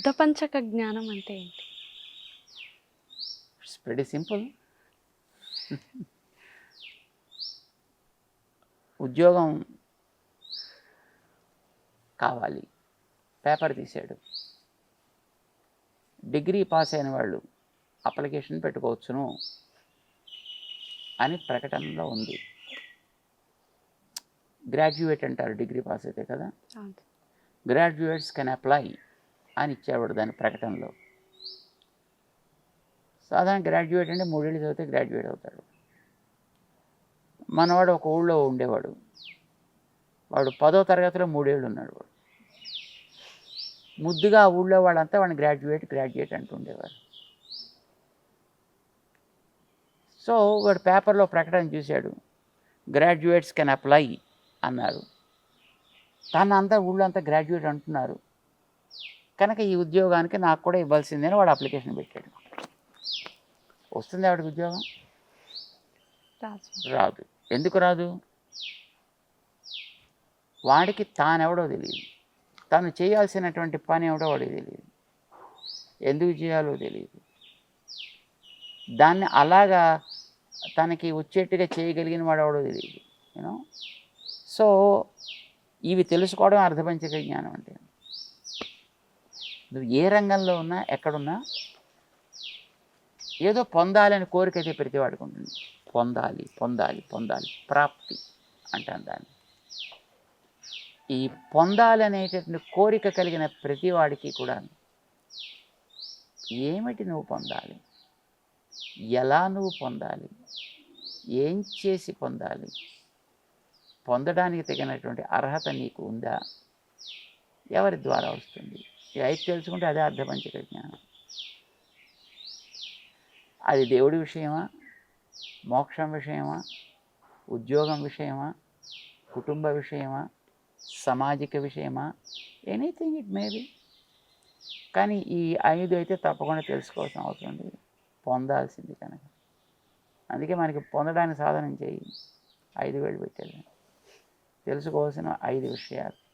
అర్ధపంచక జ్ఞానం అంటే ఏంటి? ఇట్స్ వెరీ సింపుల్ ఉద్యోగం కావాలి. పేపర్ తీసాడు డిగ్రీ పాస్ అయిన వాళ్ళు అప్లికేషన్ పెట్టుకోవచ్చును అని ప్రకటనలో ఉంది. గ్రాడ్యుయేట్ అంటారు డిగ్రీ పాస్ అయితే కదా. గ్రాడ్యుయేట్స్ కెన్ అప్లై అని ఇచ్చేవాడు దాని ప్రకటనలో. సాధారణ గ్రాడ్యుయేట్ అంటే మూడేళ్ళు చదివితే గ్రాడ్యుయేట్ అవుతాడు. మనవాడు ఒక ఊళ్ళో ఉండేవాడు. వాడు పదో తరగతిలో మూడేళ్ళు ఉన్నాడు వాడు. ముద్దుగా ఆ ఊళ్ళో వాళ్ళంతా వాడిని గ్రాడ్యుయేట్ గ్రాడ్యుయేట్ అంటుండేవారు సో వాడు పేపర్లో ప్రకటన చూశాడు. గ్రాడ్యుయేట్స్ కెన్ అప్లై అన్నారు. తన అంతా ఊళ్ళో అంతా గ్రాడ్యుయేట్ అంటున్నారు. కనుక ఈ ఉద్యోగానికి నాకు కూడా ఇవ్వాల్సిందని వాడు అప్లికేషన్ పెట్టాడు. వస్తుంది ఆవిడకి ఉద్యోగం? రాదు. ఎందుకు రాదు? వాడికి తానెవడో తెలియదు. తను చేయాల్సినటువంటి పని ఎవడో వాడికి తెలియదు. ఎందుకు చేయాలో తెలియదు. దాన్ని అలాగా తనకి వచ్చేట్టుగా చేయగలిగిన వాడు ఎవడో తెలియదు యూనో సో ఇవి తెలుసుకోవడం అర్థపంచక జ్ఞానం అంటే. నువ్వు ఏ రంగంలో ఉన్నా ఎక్కడున్నా ఏదో పొందాలని కోరిక అయితే ప్రతి వాడికి ఉంటుంది. పొందాలి పొందాలి పొందాలి. ప్రాప్తి అంటాను దాన్ని. ఈ పొందాలనేటటువంటి కోరిక కలిగిన ప్రతి వాడికి కూడా ఏమిటి నువ్వు పొందాలి? ఎలా నువ్వు పొందాలి? ఏం చేసి పొందాలి? పొందడానికి తగినటువంటి అర్హత నీకు ఉందా? ఎవరి ద్వారా వస్తుంది? ఇది అయితే తెలుసుకుంటే అదే అర్ధపంచక జ్ఞానం. అది దేవుడి విషయమా? మోక్షం విషయమా? ఉద్యోగం విషయమా? కుటుంబ విషయమా? సామాజిక విషయమా? Anything it may be. కానీ ఈ ఐదు అయితే తప్పకుండా తెలుసుకోవాల్సిన అవసరం లేదు. పొందాల్సింది కనుక. అందుకే మనకి పొందడానికి సాధనం చేయి. ఐదు వేలు పెట్టారు తెలుసుకోవాల్సిన ఐదు విషయాలు.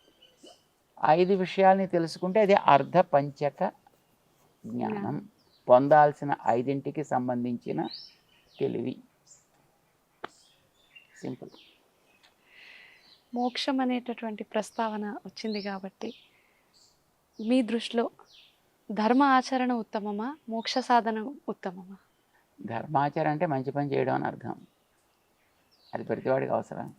ఐదు విషయాల్ని తెలుసుకుంటే అది అర్ధ పంచక జ్ఞానం. పొందాల్సిన ఐదింటికి సంబంధించిన తెలివి. సింపుల్. మోక్షం అనేటటువంటి ప్రస్తావన వచ్చింది కాబట్టి మీ దృష్టిలో ధర్మ ఆచరణ ఉత్తమమా? మోక్ష సాధన ఉత్తమమా? ధర్మాచారం అంటే మంచి పని చేయడం అని అర్థం. అది ప్రతివాడికి అవసరం.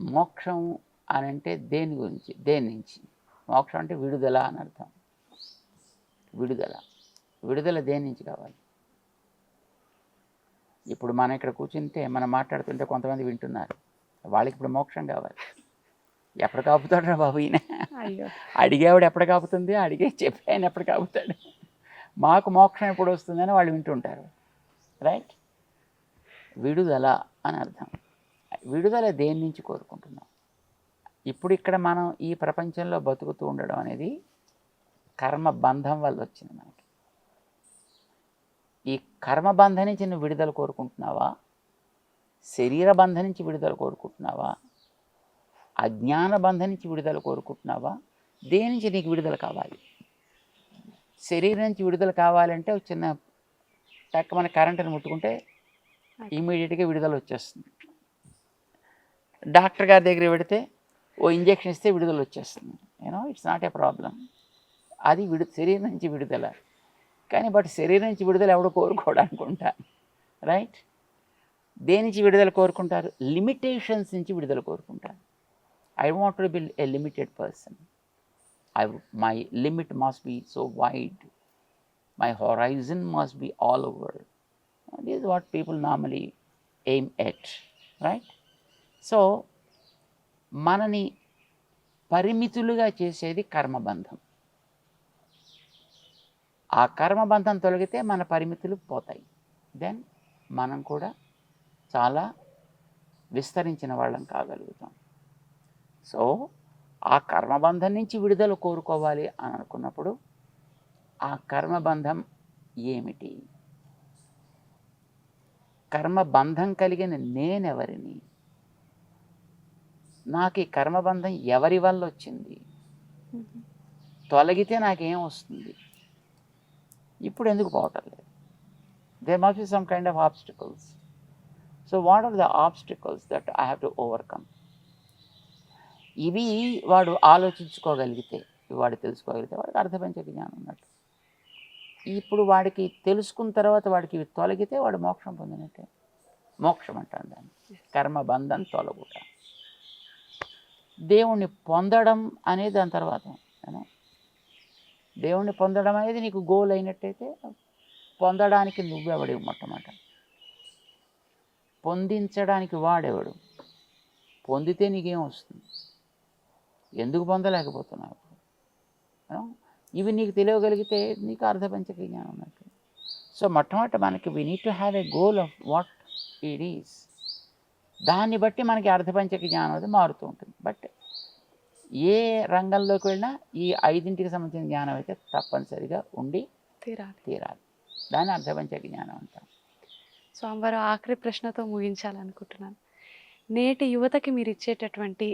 మోక్షం అని అంటే దేని గురించి? దేని నుంచి? మోక్షం అంటే విడుదల అని అర్థం. విడుదల. విడుదల దేని నుంచి కావాలి? ఇప్పుడు మనం ఇక్కడ కూర్చుంటే మనం మాట్లాడుతుంటే కొంతమంది వింటున్నారు. వాళ్ళకి ఇప్పుడు మోక్షం కావాలి. ఎప్పుడు కాపుతాడు బాబు ఈయన? అడిగేవాడు ఎప్పుడు కాపుతుంది? అడిగే చెప్పి ఆయన ఎప్పుడు కాపుతాడు? మాకు మోక్షం ఎప్పుడు వస్తుందని వాళ్ళు వింటుంటారు. రైట్? విడుదల అని అర్థం. విడుదల దేని నుంచి కోరుకుంటున్నాం? ఇప్పుడు ఇక్కడ మనం ఈ ప్రపంచంలో బతుకుతూ ఉండడం అనేది కర్మ బంధం వల్ల వచ్చింది మనకి. ఈ కర్మ బంధం నుంచి నువ్వు విడుదల కోరుకుంటున్నావా? శరీర బంధం నుంచి విడుదల కోరుకుంటున్నావా? అజ్ఞాన బంధం నుంచి విడుదల కోరుకుంటున్నావా? దేని నుంచి నీకు విడుదల కావాలి? శరీరం నుంచి విడుదల కావాలంటే ఒక చిన్న టక్క మన కరెంటుని ముట్టుకుంటే ఇమీడియట్గా విడుదల వచ్చేస్తుంది. డాక్టర్ గారి దగ్గర పెడితే ఓ ఇంజెక్షన్ ఇస్తే విడుదల వచ్చేస్తుంది. You know it's not a problem అది విడు శరీరం నుంచి విడుదల. కానీ బట్ శరీరం నుంచి విడుదల ఎవడు కోరుకోడనుకుంటా? రైట్ దేని నుంచి విడుదల కోరుకుంటారు? లిమిటేషన్స్ నుంచి విడుదల కోరుకుంటారు. I want to be a limited person I my limit must be so wide my horizon must be all over this what people normally aim at right so మనని పరిమితులుగా చేసేది కర్మబంధం. ఆ కర్మబంధం తొలగితే మన పరిమితులు పోతాయి. దెన్ మనం కూడా చాలా విస్తరించిన వాళ్ళం కాగలుగుతాం. సో ఆ కర్మబంధం నుంచి విడుదల కోరుకోవాలి అని అనుకున్నప్పుడు ఆ కర్మబంధం ఏమిటి? కర్మబంధం కలిగిన నేనెవరిని? నాకు ఈ కర్మబంధం ఎవరి వల్ల వచ్చింది? తొలగితే నాకేం వస్తుంది? ఇప్పుడు ఎందుకు పోవటం లేదు there must be some kind of obstacles so what are the obstacles that I have to overcome ఇవి వాడు ఆలోచించుకోగలిగితే వాడు తెలుసుకోగలిగితే వాడికి అర్థపంచక జ్ఞానం ఉన్నట్టు. ఇప్పుడు వాడికి తెలుసుకున్న తర్వాత వాడికి ఇవి తొలగితే వాడు మోక్షం పొందినట్టే. మోక్షం అంటాను దాన్ని. కర్మబంధం తొలగుట. దేవుణ్ణి పొందడం అనేది దాని తర్వాత. దేవుణ్ణి పొందడం అనేది నీకు గోల్ అయినట్టయితే పొందడానికి నువ్వెవడివి మొట్టమొదట? పొందించడానికి వాడెవడు? పొందితే నీకేం వస్తుంది? ఎందుకు పొందలేకపోతున్నావు? ఇవి నీకు తెలియగలిగితే నీకు అర్ధపంచక జ్ఞానం ఉన్నట్టు. సో మొట్టమొదట మనకి we need to have a goal of what it is దాన్ని బట్టి మనకి అర్ధపంచక జ్ఞానం అది మారుతూ ఉంటుంది. బట్ ఏ రంగంలోకి వెళ్ళినా ఈ ఐదింటికి సంబంధించిన జ్ఞానం అయితే తప్పనిసరిగా ఉండి తీరాలి. తీరాలి. దాన్ని అర్ధపంచక జ్ఞానం అంటాం స్వామివారు ఆఖరి ప్రశ్నతో ముగించాలనుకుంటున్నాను. నేటి యువతకి మీరు ఇచ్చేటటువంటి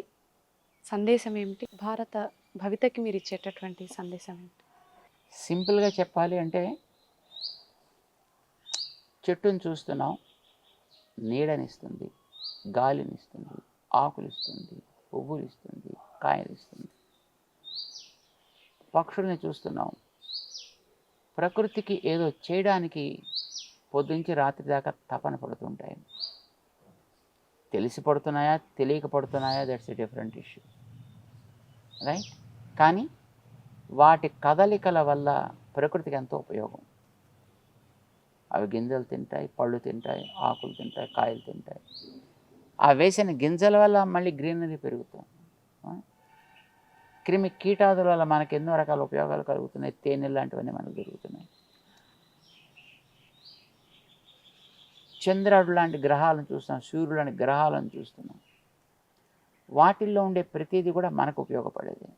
సందేశం ఏమిటి? భారత భవితకి మీరు ఇచ్చేటటువంటి సందేశం ఏమిటి? సింపుల్గా చెప్పాలి అంటే చెట్టును చూస్తున్నాం నీడనిస్తుంది. గాలినిస్తుంది ఆకులు ఇస్తుంది పువ్వులు ఇస్తుంది కాయలు ఇస్తుంది పక్షుల్ని చూస్తున్నాం. ప్రకృతికి ఏదో చేయడానికి పొద్దుంచి రాత్రి దాకా తపన పడుతుంటాయి. తెలిసి పడుతున్నాయా తెలియక పడుతున్నాయా that's a different issue right కానీ వాటి కదలికల వల్ల ప్రకృతికి ఎంతో ఉపయోగం. అవి గింజలు తింటాయి పళ్ళు తింటాయి ఆకులు తింటాయి కాయలు తింటాయి. ఆ వేసిన గింజల వల్ల మళ్ళీ గ్రీనరీ పెరుగుతుంది. క్రిమి కీటాదుల వల్ల మనకి ఎన్నో రకాల ఉపయోగాలు కలుగుతున్నాయి. తేనె లాంటివన్నీ మనకు దొరుకుతున్నాయి. చంద్రుడు లాంటి గ్రహాలను చూస్తున్నాం సూర్యుడు లాంటి గ్రహాలను చూస్తున్నాం. వాటిల్లో ఉండే ప్రతిదీ కూడా మనకు ఉపయోగపడేది.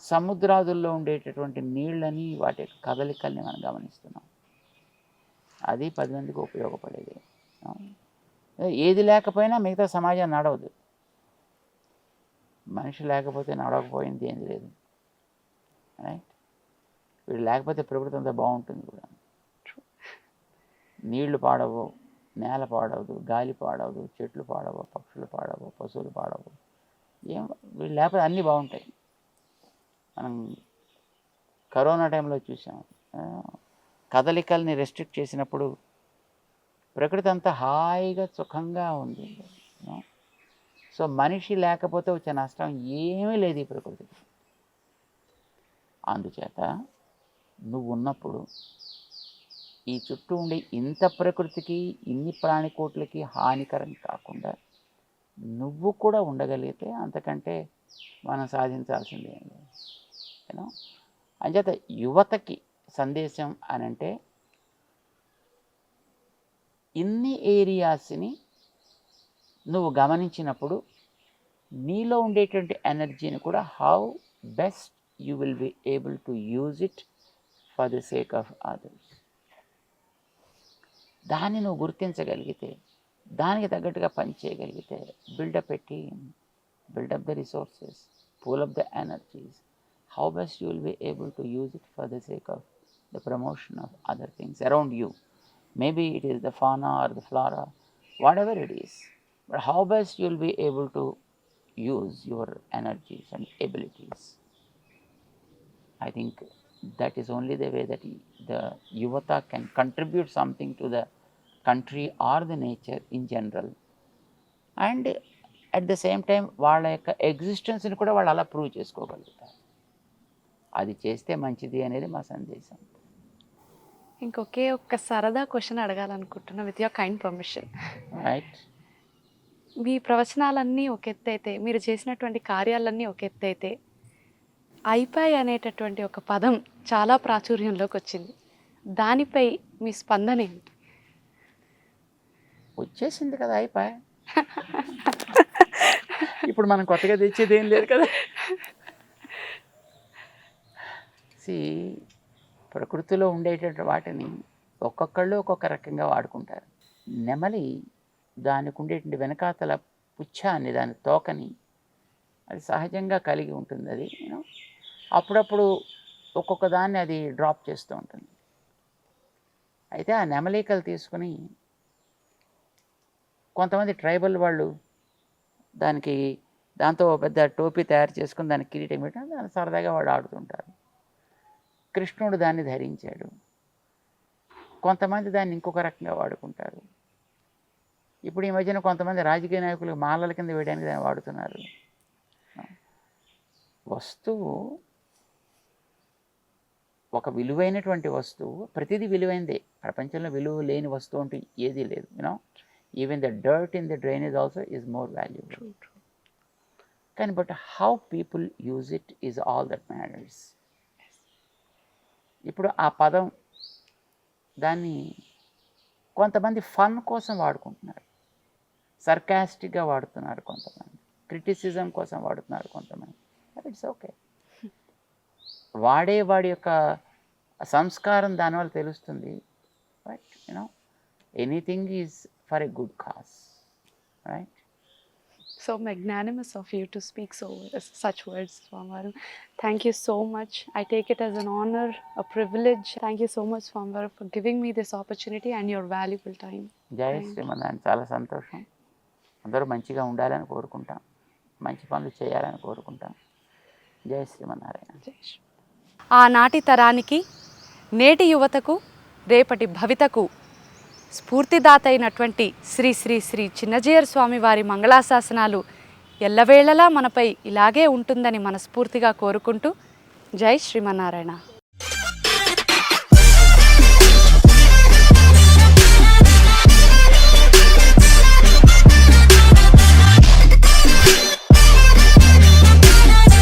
సముద్రాదుల్లో ఉండేటటువంటి నీళ్ళని వాటి యొక్క కదలికల్ని మనం గమనిస్తున్నాం. అది పది మందికి ఉపయోగపడేది. ఏది లేకపోయినా మిగతా సమాజం నడవదు. మనిషి లేకపోతే నడవకపోయింది ఏం లేదు. రైట్ వీడు లేకపోతే ప్రకృతి అంతా బాగుంటుంది కూడా. నీళ్ళు పాడవు నేల పాడవదు గాలి పాడవదు చెట్లు పాడవు పక్షులు పాడవు పశువులు పాడవు. ఏం వీళ్ళు లేకపోతే అన్నీ బాగుంటాయి. మనం కరోనా టైంలో చూసాం. కదలికల్ని రెస్ట్రిక్ట్ చేసినప్పుడు ప్రకృతి అంతా హాయిగా సుఖంగా ఉంది. సో మనిషి లేకపోతే వచ్చే నష్టం ఏమీ లేదు ఈ ప్రకృతికి. అందుచేత నువ్వు ఉన్నప్పుడు ఈ చుట్టూ ఉండే ఇంత ప్రకృతికి ఇన్ని ప్రాణికోట్లకి హానికరం కాకుండా నువ్వు కూడా ఉండగలిగితే అంతకంటే మనం సాధించాల్సిందే లేదు. అంచేత యువతకి సందేశం అని అంటే ఇన్ని ఏరియాస్ని నువ్వు గమనించినప్పుడు నీలో ఉండేటువంటి ఎనర్జీని కూడా how best you will be able to use it for the sake of others దాన్ని నువ్వు గుర్తించగలిగితే దానికి తగ్గట్టుగా పని చేయగలిగితే build up a team build up the resources pool up the energies how best you will be able to use it for the sake of the promotion of other things around you Maybe it is the fauna or the flora, whatever it is. But how best you will be able to use your energies and abilities. I think that is only the way that y- the Yuvata can contribute something to the country or the nature in general. And at the same time వాళ్ళ యొక్క ఎగ్జిస్టెన్స్ని కూడా వాళ్ళు అలా prove చేసుకోగలుగుతారు అది చేస్తే మంచిది అనేది మా సందేశం ఇంకొకే ఒక్క సరదా question అడగాలనుకుంటున్నా with your kind permission right మీ ప్రవచనాలన్నీ ఒక ఎత్తు అయితే మీరు చేసినటువంటి కార్యాలన్నీ ఒక ఎత్తు అయితే ఐపాయ్ అనేటటువంటి ఒక పదం చాలా ప్రాచుర్యంలోకి వచ్చింది. దానిపై మీ స్పందన ఏంటి? వచ్చేసింది కదా అయిపోయా. ఇప్పుడు మనం కొత్తగా తెచ్చేది ఏం లేదు కదా. సి ప్రకృతిలో ఉండేటటువంటి వాటిని ఒక్కొక్కళ్ళు ఒక్కొక్క రకంగా వాడుకుంటారు. నెమలి దానికి ఉండేటువంటి వెనకాతల పుచ్ఛాన్ని దాని తోకని అది సహజంగా కలిగి ఉంటుంది అది అప్పుడప్పుడు ఒక్కొక్క దాన్ని అది డ్రాప్ చేస్తూ ఉంటుంది. అయితే ఆ నెమలికలు తీసుకుని కొంతమంది ట్రైబల్ వాళ్ళు దానికి దాంతో పెద్ద టోపీ తయారు చేసుకుని దానికి కిరీటం పెట్టడం దాన్ని సరదాగా వాడు ఆడుతుంటారు. కృష్ణుడు దాన్ని ధరించాడు. కొంతమంది దాన్ని ఇంకొక రకంగా వాడుకుంటారు. ఇప్పుడు ఈ మధ్యన కొంతమంది రాజకీయ నాయకులు మాలల కింద వేయడానికి దాన్ని వాడుతున్నారు. వస్తువు ఒక విలువైనటువంటి వస్తువు ప్రతిదీ విలువైందే ప్రపంచంలో విలువ లేని వస్తువు అంటూ ఏదీ లేదు. You know even the dirt in the drainage also is more valuable కానీ but how people use it is all that matters ఇప్పుడు ఆ పదం దాన్ని కొంతమంది ఫన్ కోసం వాడుకుంటున్నారు. సర్కాస్టిక్గా వాడుతున్నారు కొంతమంది. క్రిటిసిజం కోసం వాడుతున్నారు కొంతమంది. ఇట్స్ ఓకే వాడే వాడి యొక్క సంస్కారం దానివల్ల తెలుస్తుంది. Right you know anything is for a good cause right so magnanimous of you to speak so such words స్వామివారు thank you so much I take it as an honour a privilege thank you so much స్వామివారు for giving me this opportunity and your valuable time జై శ్రీమన్నాయన్ చాలా సంతోషం అందరూ మంచిగా ఉండాలని కోరుకుంటాం మంచి పనులు చేయాలని కోరుకుంటాం జై శ్రీమన్నారాయణ జై ఆనాటి తరానికి నేటి యువతకు రేపటి భవితకు స్ఫూర్తిదాత అయినటువంటి శ్రీ శ్రీ శ్రీ చిన్నజీయర్ స్వామి వారి మంగళాశాసనాలు ఎల్లవేళలా మనపై ఇలాగే ఉంటుందని మనస్ఫూర్తిగా కోరుకుంటూ జై శ్రీమన్నారాయణ.